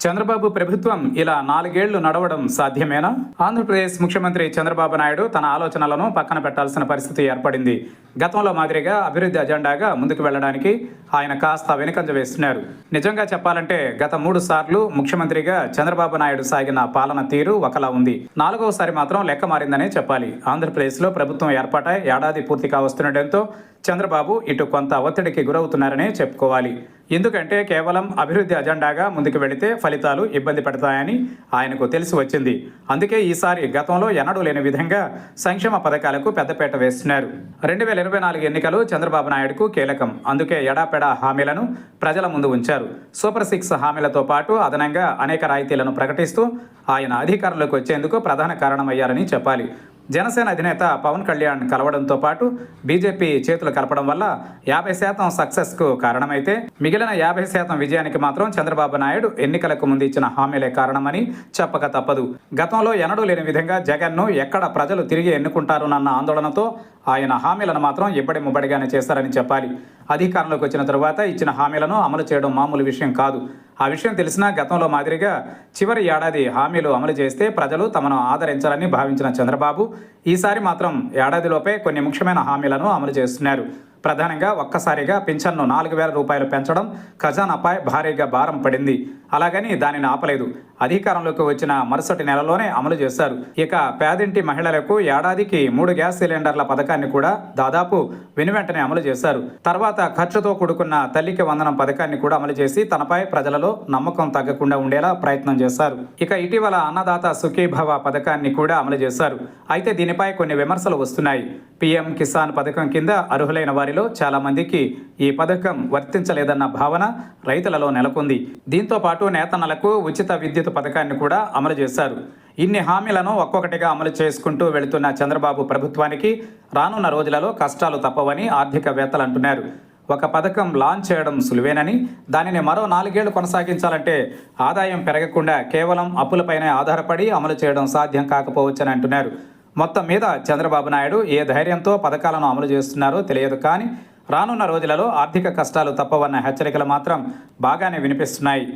చంద్రబాబు ప్రభుత్వం ఇలా నాలుగేళ్ళు నడవడం సాధ్యమేనా? ఆంధ్రప్రదేశ్ ముఖ్యమంత్రి చంద్రబాబు నాయుడు తన ఆలోచనలను పక్కన పెట్టాల్సిన పరిస్థితి ఏర్పడింది. గతంలో మాదిరిగా అభివృద్ధి అజెండాగా ముందుకు వెళ్ళడానికి ఆయన కాస్త వెనుకంజ వేస్తున్నారు. నిజంగా చెప్పాలంటే గత మూడు సార్లు ముఖ్యమంత్రిగా చంద్రబాబు నాయుడు సాగిన పాలన తీరు ఒకలా ఉంది. నాలుగవసారి మాత్రం లెక్క మారిందనే చెప్పాలి. ఆంధ్రప్రదేశ్లో ప్రభుత్వం ఏర్పాటై ఏడాది పూర్తి కావస్తుండటంతో చంద్రబాబు ఇటు కొంత ఒత్తిడికి గురవుతున్నారనే చెప్పుకోవాలి. ఎందుకంటే కేవలం అభివృద్ధి అజెండాగా ముందుకు వెళితే ఫలితాలు ఇబ్బంది పడతాయని ఆయనకు తెలిసి వచ్చింది. అందుకే ఈసారి గతంలో ఎన్నడూ లేని విధంగా సంక్షేమ పథకాలకు పెద్దపేట వేస్తున్నారు. రెండు వేల ఇరవై నాలుగు ఎన్నికలు చంద్రబాబు నాయుడుకు కీలకం. అందుకే ఎడాపెడా హామీలను ప్రజల ముందు ఉంచారు. సూపర్ సిక్స్ హామీలతో పాటు అదనంగా అనేక రాయితీలను ప్రకటిస్తూ ఆయన అధికారంలోకి వచ్చేందుకు ప్రధాన కారణమయ్యారని చెప్పాలి. జనసేన అధినేత పవన్ కళ్యాణ్ కలవడంతో పాటు బీజేపీ చేతులు కలపడం వల్ల యాభై శాతం సక్సెస్కు కారణమైతే మిగిలిన యాభై శాతం విజయానికి మాత్రం చంద్రబాబు నాయుడు ఎన్నికలకు ముందు ఇచ్చిన హామీలే కారణమని చెప్పక తప్పదు. గతంలో ఎన్నడూ లేని విధంగా జగన్ను ఎక్కడ ప్రజలు తిరిగి ఎన్నుకుంటారునన్న ఆందోళనతో ఆయన హామీలను మాత్రం ఇబ్బడి ముబ్బడిగానే చేశారని చెప్పాలి. అధికారంలోకి వచ్చిన తరువాత ఇచ్చిన హామీలను అమలు చేయడం మామూలు విషయం కాదు. ఆ విషయం తెలిసినా గతంలో మాదిరిగా చివరి ఏడాది హామీలు అమలు చేస్తే ప్రజలు తమను ఆదరించాలని భావించిన చంద్రబాబు ఈసారి మాత్రం ఏడాదిలోపే కొన్ని ముఖ్యమైన హామీలను అమలు చేస్తున్నారు. ప్రధానంగా ఒక్కసారిగా పింఛన్ను నాలుగు వేల రూపాయలు పెంచడం ఖజానాపై భారీగా భారం పడింది. అలాగని దానిని ఆపలేదు. అధికారంలోకి వచ్చిన మరుసటి నెలలోనే అమలు చేశారు. ఇక పేదింటి మహిళలకు ఏడాదికి మూడు గ్యాస్ సిలిండర్ల పథకాన్ని కూడా దాదాపు వెనువెంటనే అమలు చేశారు. తర్వాత ఖర్చుతో కూడుకున్న తల్లికి వందనం పథకాన్ని కూడా అమలు చేసి తనపై ప్రజలలో నమ్మకం తగ్గకుండా ఉండేలా ప్రయత్నం చేశారు. ఇక ఇటీవల అన్నదాత సుఖీభవ పథకాన్ని కూడా అమలు చేశారు. అయితే దీనిపై కొన్ని విమర్శలు వస్తున్నాయి. పీఎం కిసాన్ పథకం కింద అర్హులైన వారిలో చాలా మందికి ఈ పథకం వర్తించలేదన్న భావన రైతులలో నెలకొంది. దీంతో పాటు నేతన్నలకు ఉచిత విద్యుత్ పథకాన్ని కూడా అమలు చేశారు. ఇన్ని హామీలను ఒక్కొక్కటిగా అమలు చేసుకుంటూ వెళుతున్న చంద్రబాబు ప్రభుత్వానికి రానున్న రోజులలో కష్టాలు తప్పవని ఆర్థికవేత్తలు అంటున్నారు. ఒక పథకం లాంచ్ చేయడం సులువేనని దానిని మరో నాలుగేళ్ళు కొనసాగించాలంటే ఆదాయం పెరగకుండా కేవలం అప్పులపైనే ఆధారపడి అమలు చేయడం సాధ్యం కాకపోవచ్చని అంటున్నారు. మొత్తం మీద చంద్రబాబు నాయుడు ఏ ధైర్యంతో పథకాలను అమలు చేస్తున్నారో తెలియదు కానీ రానున్న రోజులలో ఆర్థిక కష్టాలు తప్పవన్న హెచ్చరికలు మాత్రం బాగానే వినిపిస్తున్నాయి.